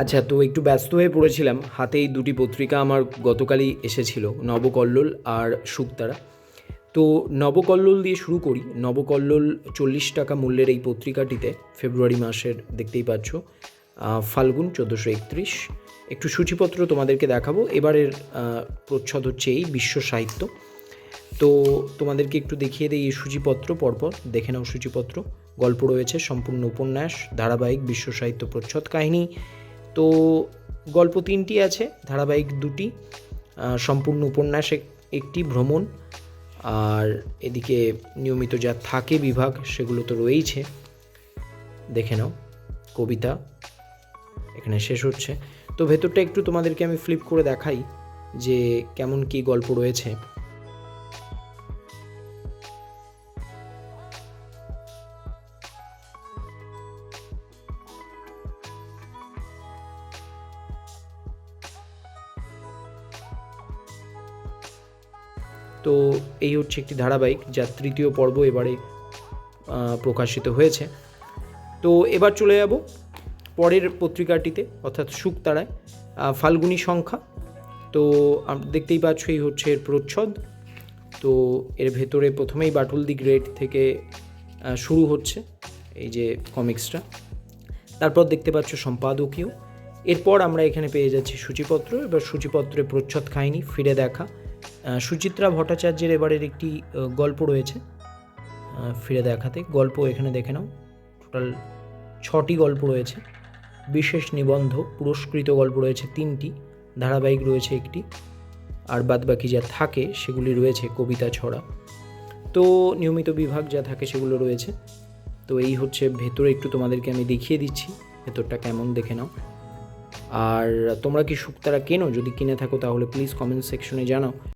আচ্ছা তো একটু ব্যস্ত হয়ে পড়েছিলাম। হাতে এই দুটি পত্রিকা আমার গতকালই এসেছিল, নবকল্লোল আর শুকতারা তো নবকল্লোল দিয়ে শুরু করি। নবকল্লোল চল্লিশ টাকা মূল্যের এই পত্রিকাটিতে ফেব্রুয়ারি মাসের দেখতেই পাচ্ছ ফাল্গুন চোদ্দোশো একত্রিশ। একটু সূচিপত্র তোমাদেরকে দেখাবো। এবারের প্রচ্ছদ হচ্ছে এই, বিশ্ব সাহিত্য। তো তোমাদেরকে একটু দেখিয়ে দিই এই সূচিপত্র, পরপর দেখে নাও সূচিপত্র। গল্প রয়েছে, সম্পূর্ণ উপন্যাস, ধারাবাহিক বিশ্ব সাহিত্য প্রচ্ছদ কাহিনী। তো গল্প তিনটি আছে, ধারাবাহিক দুটি সম্পূর্ণ উপন্যাস একটি ভ্রমণ, আর এদিকে নিয়মিত যা থাকে বিভাগ সেগুলো তো রয়েইছে। দেখে নাও, কবিতা এখানে শেষ হচ্ছে। তো ভেতরটা একটু তোমাদেরকে আমি ফ্লিপ করে দেখাই যে কেমন কি গল্প রয়েছে। তো এই হচ্ছে একটি ধারাবাহিক, যার তৃতীয় পর্ব এবারে প্রকাশিত হয়েছে। তো এবার চলে যাব পরের পত্রিকাটিতে, অর্থাৎ শুকতারায় ফাল্গুনী সংখ্যা। তো দেখতেই পাচ্ছ এই হচ্ছে এর প্রচ্ছদ। তো এর ভেতরে প্রথমেই বাটুল দি গ্রেট থেকে শুরু হচ্ছে এই যে কমিক্সটা। তারপর দেখতে পাচ্ছ সম্পাদকীয়। এরপর আমরা এখানে পেয়ে যাচ্ছি সূচিপত্র। এবার সূচিপত্রে প্রচ্ছদ খাইনি ফিরে দেখা। সুচিত্রা ভট্টাচার্যের এবারের একটি গল্প রয়েছে। ফিরে দেখাতে। গল্প এখানে দেখে নাও। টোটাল ছটি গল্প রয়েছে। বিশেষ নিবন্ধ, পুরস্কৃত গল্প রয়েছে তিনটি। ধারাবাহিক রয়েছে একটি। আর বাদবাকি যা থাকে, সেগুলি রয়েছে কবিতা ছড়া। তো নিয়মিত বিভাগ যা থাকে, সেগুলো রয়েছে। তো এই হচ্ছে ভেতরে একটু তোমাদেরকে আমি দেখিয়ে দিচ্ছি। ভেতরটা কেমন দেখে নাও। আর তোমরা কি শুক্তারা কেনো? যদি কিনে থাকো, তাহলে প্লিজ কমেন্ট সেকশনে জানাও।